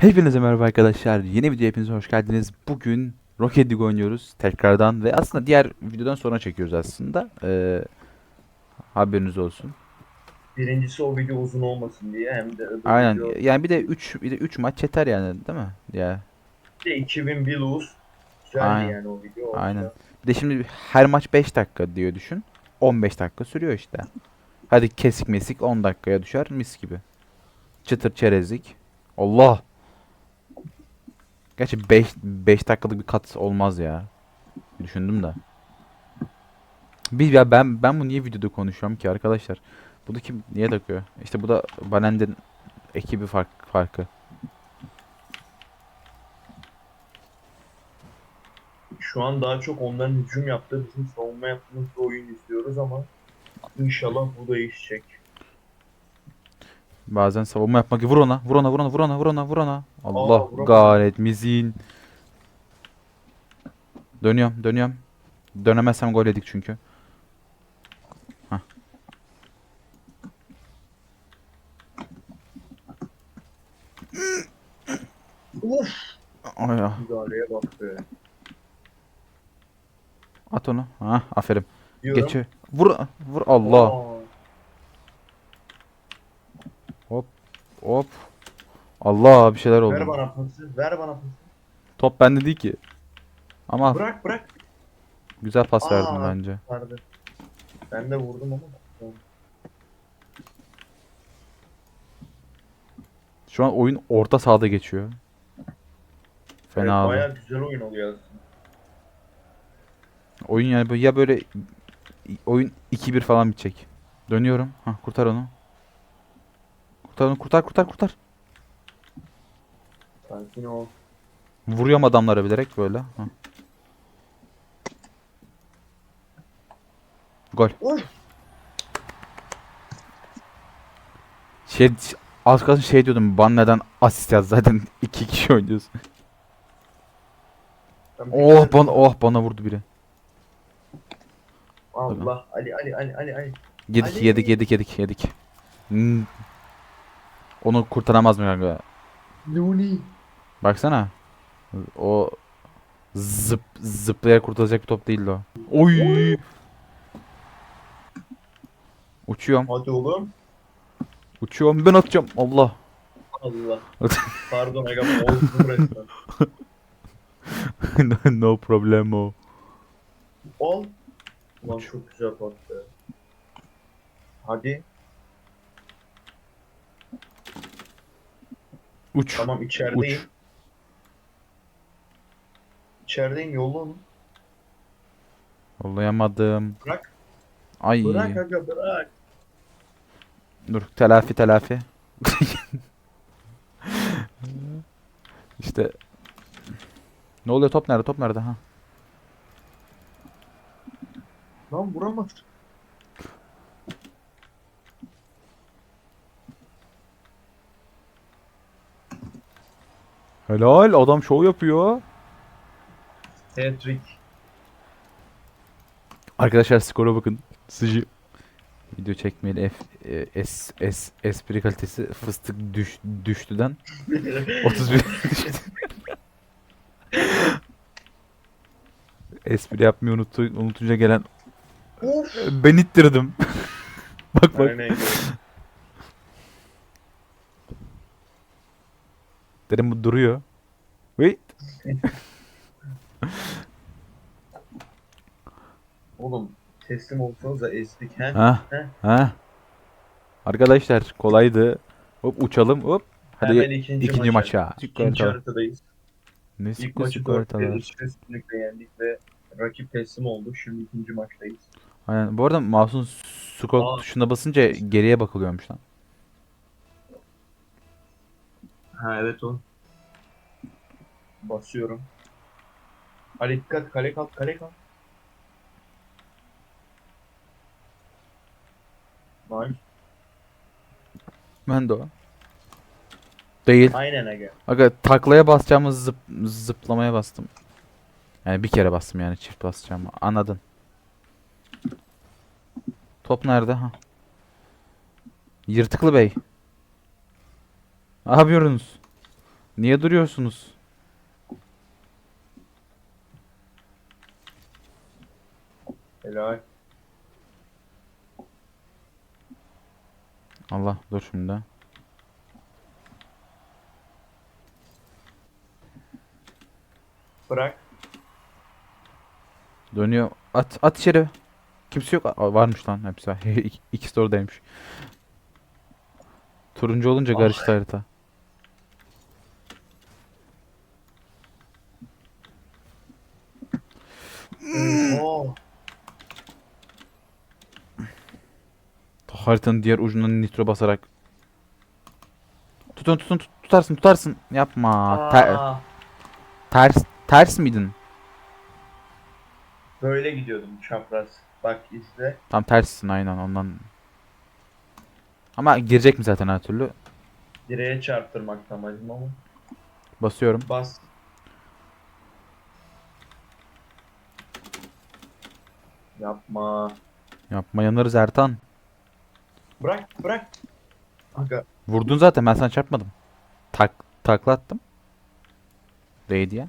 Hepinize merhaba arkadaşlar. Yeni video hepinize hoş geldiniz. Bugün Rocket League oynuyoruz tekrardan ve aslında diğer videodan sonra çekiyoruz aslında. Ee, haberiniz olsun. Birincisi o video uzun olmasın diye hem de öbür Aynen. video Yani bir de 3 bir de 3 maç yeter yani değil mi? Ya. de 2000 bir lose. Güzeldi Aynen. yani o video. Aynen. orada. Bir de şimdi her maç 5 dakika diyor düşün. 15 dakika sürüyor işte. Hadi kesik mesik 10 dakikaya düşer mis gibi. Çıtır çerezlik. Allah. Gerçi 5 5 dakikalık bir kat olmaz ya. Düşündüm de. Bir ya ben ben bu niye videoda konuşuyorum ki arkadaşlar? Bu da kim niye takıyor? İşte bu da Banender'in ekibi fark, farkı. Şu an daha çok onların hücum yaptığı bizim savunma yaptığımız bir oyun izliyoruz ama inşallah bu değişecek. Bazen savunma yapmak vur ona, vur ona, vur ona, vur ona, vur ona, vur ona. Allah vuramadım. kahretmesin. Dönüyorum, dönüyorum. Dönemezsem gol yedik çünkü. Hah. Uf! Ay ya. Müdahaleye bak be. At onu. Ha, aferin. Diyorum. Geçiyor. Vur, vur Allah. Aa, Hop. Allah bir şeyler Ver oldu. bana pası, ver bana pası. Top bende değil ki. Ama Bırak bırak. güzel pas verdim Aa. bence. Pardon. Ben de vurdum ama. Şu an oyun orta sahada geçiyor. Fena Evet, bayağı güzel oyun oluyor aslında. Oyun yani böyle ya böyle oyun 2-1 falan bitecek. Dönüyorum. Ha kurtar onu. Kurtar onu kurtar kurtar kurtar. Sakin ol. Vuruyorum adamlara bilerek böyle. Ha. Gol. Uf! Şey az kalsın şey diyordum. Ban neden asist yaz zaten iki kişi oynuyoruz. Oh bana oh bana vurdu biri. Allah. Ali Ali Ali Ali Ali. Yedik Ali. yedik yedik yedik yedik. Onu kurtaramaz mı kanka? Looney. Baksana. O zıp zıplayarak kurtaracak bir top değildi o. Oy. Uçuyorum. Hadi oğlum. Uçuyorum. Ben atacağım. Allah. Allah. Pardon aga bozdum resmen. no problemo. Ol. Ulan çok güzel patladı. Hadi. Uç. Tamam içerideyim. İçerideyim yolla onu. Yollayamadım. Bırak. Ay. Bırak aga bırak. Dur. Telafi telafi. işte. Ne oluyor? Top nerede? Top nerede? Ha. Lan vuramaz. Helal. Adam şov yapıyor. Hat-trick. Arkadaşlar skora bakın. Sıcı. Video çekmeyeli F, e, S, S, espri kalitesi fıstık düş, düştüden 31 düştü. espri yapmayı unuttu, unutunca gelen Of. ben ittirdim. bak bak. Aynen. Dedim bu duruyor. Wait. Oğlum teslim olsanız da ezdik he. Ha. Heh. Ha. Arkadaşlar kolaydı. Hop uçalım hop. Hadi Hemen ikinci, ikinci maça. İkinci haritadayız. Ne İlk maçı sıkı 4 ortalar. üstünlükle yendik ve rakip teslim oldu. Şimdi ikinci maçtayız. Aynen. Bu arada mouse'un scroll Aa. tuşuna basınca geriye bakılıyormuş lan. Ha evet o. Basıyorum. Ali dikkat kale kalk kale kalk. Nice. Ben de o. Değil. Aynen aga. Aga taklaya basacağımız zıp, zıplamaya bastım. Yani bir kere bastım yani çift basacağım. Anladın. Top nerede? Ha. Yırtıklı Bey. Ne yapıyorsunuz? Niye duruyorsunuz? Helal. Allah dur şimdi. Bırak. Dönüyor. At at içeri. Kimse yok. Aa, varmış lan hepsi. İk- İkisi de oradaymış. Turuncu olunca Ah. karıştı harita. Oo. Haritanın diğer ucundan nitro basarak. Tutun tutun tut- tutarsın tutarsın. Yapma. Ter- Aa, ters ters miydin? böyle gidiyordum çapraz. Bak izle. Tam terssin aynen ondan. Ama girecek mi zaten her türlü? Direğe çarptırmak amacım ama. Basıyorum. Bas. Yapma. Yapma yanarız Ertan. Bırak bırak. Aga Vurdun zaten ben sana çarpmadım. Tak taklattım. Değdi ya.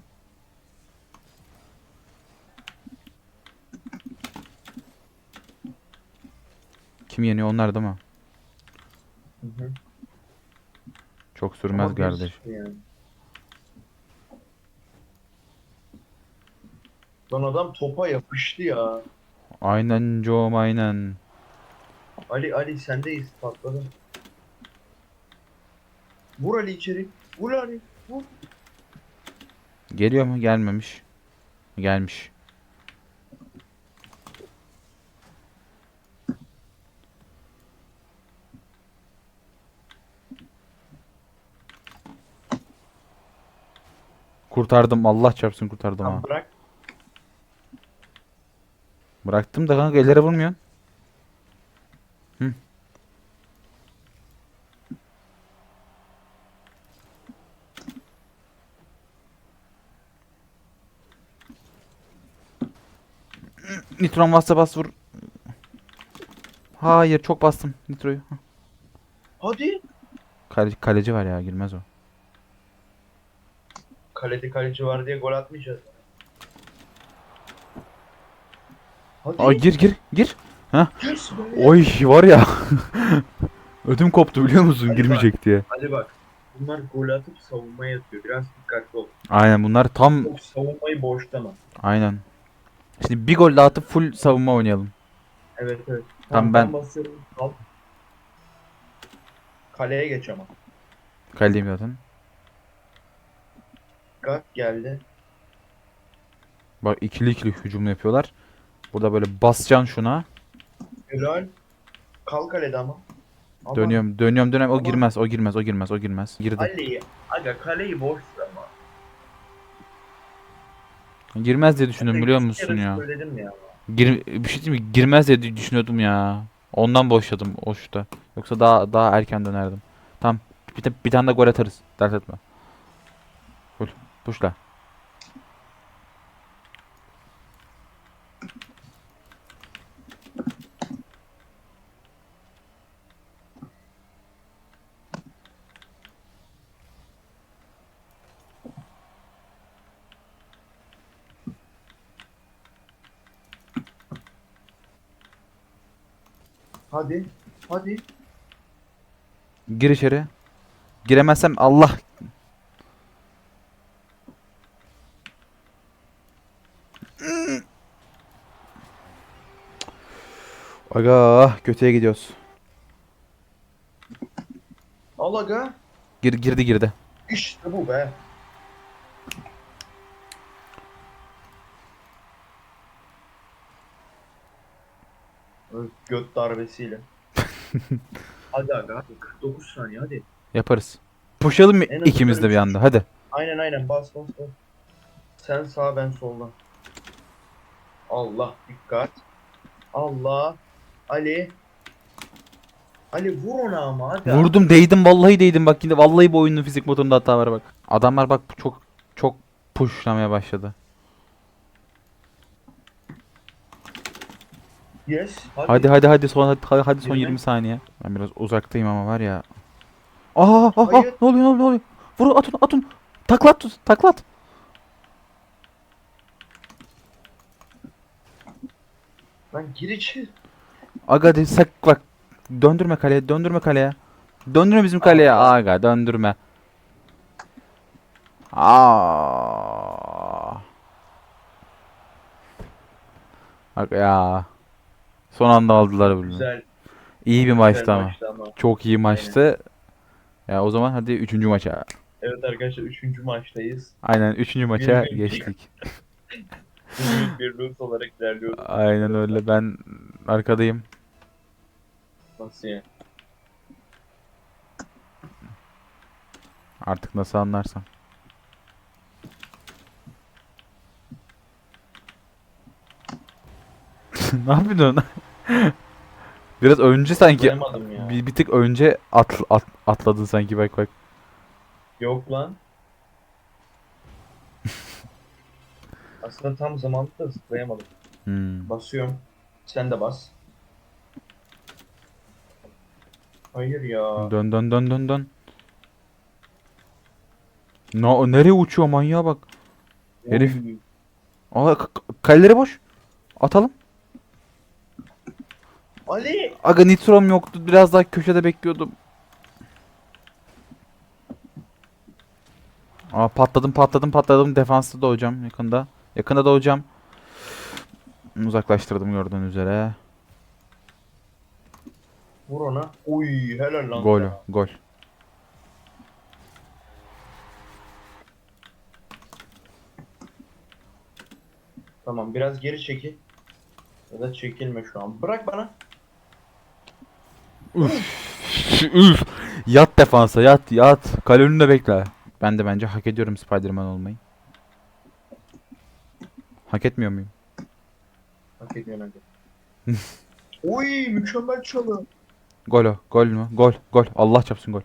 Kim yeniyor onlar değil mi? Hı hı. Çok sürmez Ama kardeş. sıkı yani. Lan adam topa yapıştı ya. Aynen Joe aynen. Ali Ali sendeyiz patladı. Vur Ali içeri. Vur Ali. Vur. Geliyor mu? Gelmemiş. Gelmiş. Kurtardım. Allah çarpsın kurtardım ha. Bırak. Bıraktım da kanka ellere vurmuyorsun. Nitron bassa bas vur. Hayır çok bastım nitroyu. Hadi. Kale- kaleci var ya girmez o. Kalede kaleci var diye gol atmayacağız. Hadi. Ay gir gir gir. Be. Oy var ya. Ödüm koptu biliyor musun Hadi girmeyecek diye. Hadi bak. Bunlar gol atıp savunmaya yatıyor. Biraz dikkatli ol. Aynen bunlar tam Çok savunmayı boşlama. aynen. Şimdi bir gol daha atıp full savunma oynayalım. Evet evet. Tamam, ben- basıyorum. Al. Kaleye geç ama. Kaledeyim zaten. Gak geldi. Bak ikili ikili hücum yapıyorlar. Burada böyle basacaksın şuna. Helal. Kal kalede ama. Ama Dönüyorum, dönüyorum, dönüyorum. O Ama- girmez, o girmez, o girmez, o girmez. Girdi. Ali. Aga kaleyi boş. Girmez diye düşündüm biliyor musun ya? Söyledim ya. Gir, bir şey diyeyim mi? Girmez diye düşünüyordum ya. Ondan boşladım o şuta. Yoksa daha daha erken dönerdim. Tamam. Bir, bir tane de gol atarız. Dert etme. Full. Puşla. Hadi. Hadi. Gir içeri. Giremezsem Allah. Aga kötüye gidiyoruz. Al aga. Gir, girdi girdi. İşte bu be. Öf, Göt darbesiyle. hadi aga. hadi. 49 saniye hadi. Yaparız. Puşalım mı En az ikimiz de bir anda hadi. Aynen aynen bas bas bas. Sen sağ ben soldan. Allah dikkat. Allah. Ali. Ali vur ona ama hadi. Vurdum değdim vallahi değdim bak yine vallahi bu oyunun fizik motorunda hata var bak. Adamlar bak çok çok pushlamaya başladı. Yes. Hadi. Hadi hadi son hadi, hadi, son Yirmi. 20 saniye. Ben biraz uzaktayım ama var ya. Aa, aa, aa, Hayır. ne oluyor ne oluyor ne oluyor? Vur atın atın. Taklat tut. Taklat. Lan gir içeri. Aga hadi sak bak. Döndürme kaleye. Döndürme kaleye. Döndürme bizim kaleye. Aga döndürme. Aa. Aga ya. Son anda aldılar bunu. Güzel. İyi bir maçtı ama. maçtı ama. Çok iyi maçtı. Ya o zaman hadi üçüncü maça. Evet arkadaşlar 3. maçtayız. Aynen üçüncü maça bir- geçtik. Büyük bir loot olarak ilerliyoruz. Aynen öyle. Ben arkadayım. Nasıl yani? Artık nasıl anlarsam. ne yapıyorsun? Biraz önce sanki ya. bir, bir tık önce at, at- atladın sanki bak bak. Yok lan. Aslında tam zamanında da zıplayamadım. Hmm. Basıyorum. Sen de bas. Hayır ya. Dön dön dön dön dön. No, nereye uçuyor manyağa bak. herif. Aa k- k- kaleleri boş. Atalım. Ali! Aga nitrom yoktu. Biraz daha köşede bekliyordum. Aa patladım patladım patladım. Defansta doğacağım yakında. Yakında doğacağım. Uzaklaştırdım gördüğün üzere. Vur ona. Uy helal lan. Gol sana. gol. Tamam biraz geri çekil. Ya da çekilme şu an. Bırak bana. Üf. Yat defansa yat yat. Kale önünde bekle. Ben de bence hak ediyorum Spider-Man olmayı. Hak etmiyor muyum? Hak ediyorsun hadi. Uy mükemmel çalı. Gol o. Gol mü? Gol. Gol. Allah çapsın gol.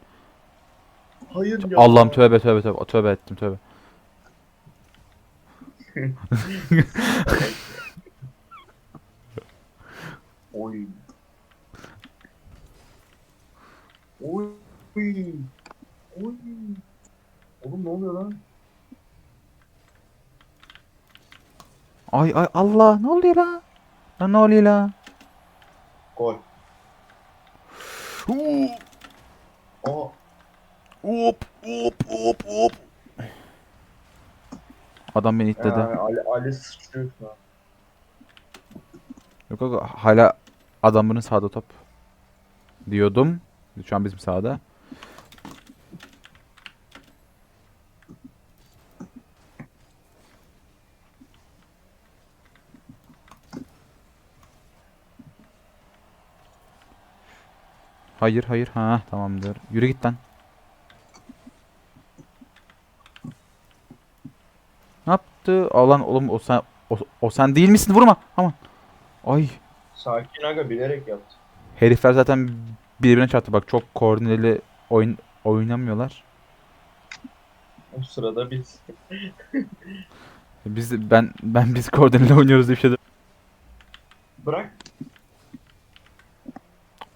Hayır ya. Allah'ım tövbe tövbe tövbe. Tövbe ettim tövbe. Oy. Oy. Oy. Oy. Oğlum ne oluyor lan? Ay ay Allah ne oluyor la? Lan ne oluyor la? Gol. Huu. Hop hop hop hop. Adam beni itledi. Yani Ali, Ali sıçrıyor. Yok yok hala adamların sağda top. Diyordum. Şu an bizim sağda. Hayır hayır ha tamamdır. Yürü git lan. Ne yaptı? Alan oğlum o sen o, o sen değil misin? Vurma. Aman. Ay. Sakin aga bilerek yaptı. Herifler zaten birbirine çarptı. Bak çok koordineli oyun oynamıyorlar. O sırada biz. Biz ben ben biz koordineli oynuyoruz diye bir şey de- Bırak.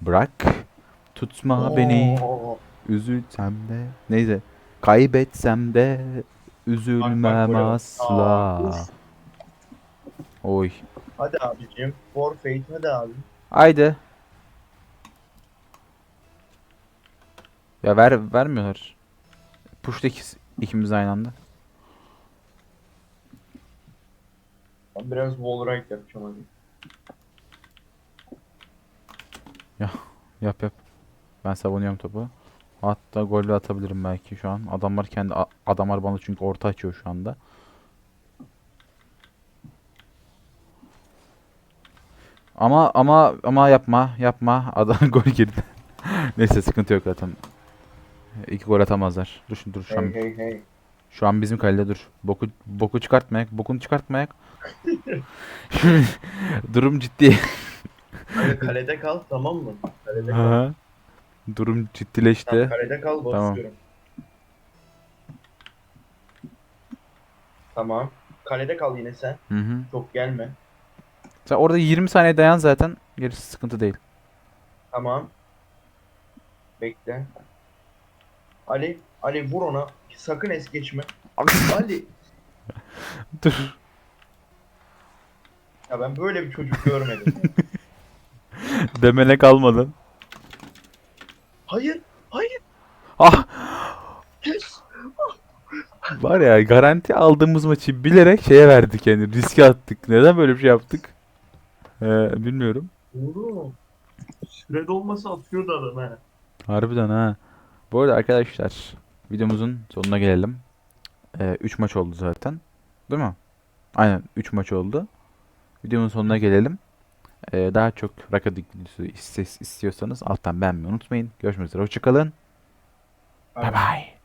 Bırak. Tutma beni. Oo. Üzülsem de. Neyse. Kaybetsem de üzülmem bak. asla. Aa. Oy. Hadi abicim. Forfeit hadi abi. Haydi. Ya ver vermiyorlar. Push'ta ikisi, ikimiz aynı anda. Ben biraz wall ride yapacağım hadi. Yap yap. Ben savunuyorum topu. Hatta gol de atabilirim belki şu an. Adamlar kendi adamlar bana çünkü orta açıyor şu anda. Ama ama ama yapma yapma. Adam gol girdi. Neyse sıkıntı yok zaten. İki gol atamazlar. Dur şimdi dur şu an, Hey hey hey. şu an bizim kalede dur. Boku boku çıkartmayak, bokunu çıkartmayak. Durum ciddi. Hadi kalede kal tamam mı? Kalede kal. Aha. Durum ciddileşti. Tamam, kalede kal Tamam. basıyorum. Tamam. Kalede kal yine sen. Hı hı. Çok gelme. Sen orada 20 saniye dayan zaten. Gerisi sıkıntı değil. Tamam. Bekle. Ali Ali vur ona. Sakın es geçme. Ali. Dur. Ya ben böyle bir çocuk görmedim. Demene kalmadın. Hayır. Hayır. Ah Yes. var ya garanti aldığımız maçı bilerek şeye verdik yani riske attık. Neden böyle bir şey yaptık? Ee, bilmiyorum. Oğlum. Süre dolması atıyordu adam ha. Harbiden ha. Bu arada arkadaşlar videomuzun sonuna gelelim. 3 maç oldu zaten. Değil mi? Aynen 3 maç oldu. Videonun sonuna gelelim. Ee, daha çok videosu iste- istiyorsanız alttan beğenmeyi unutmayın. Görüşmek üzere. Hoşçakalın. Bay bay.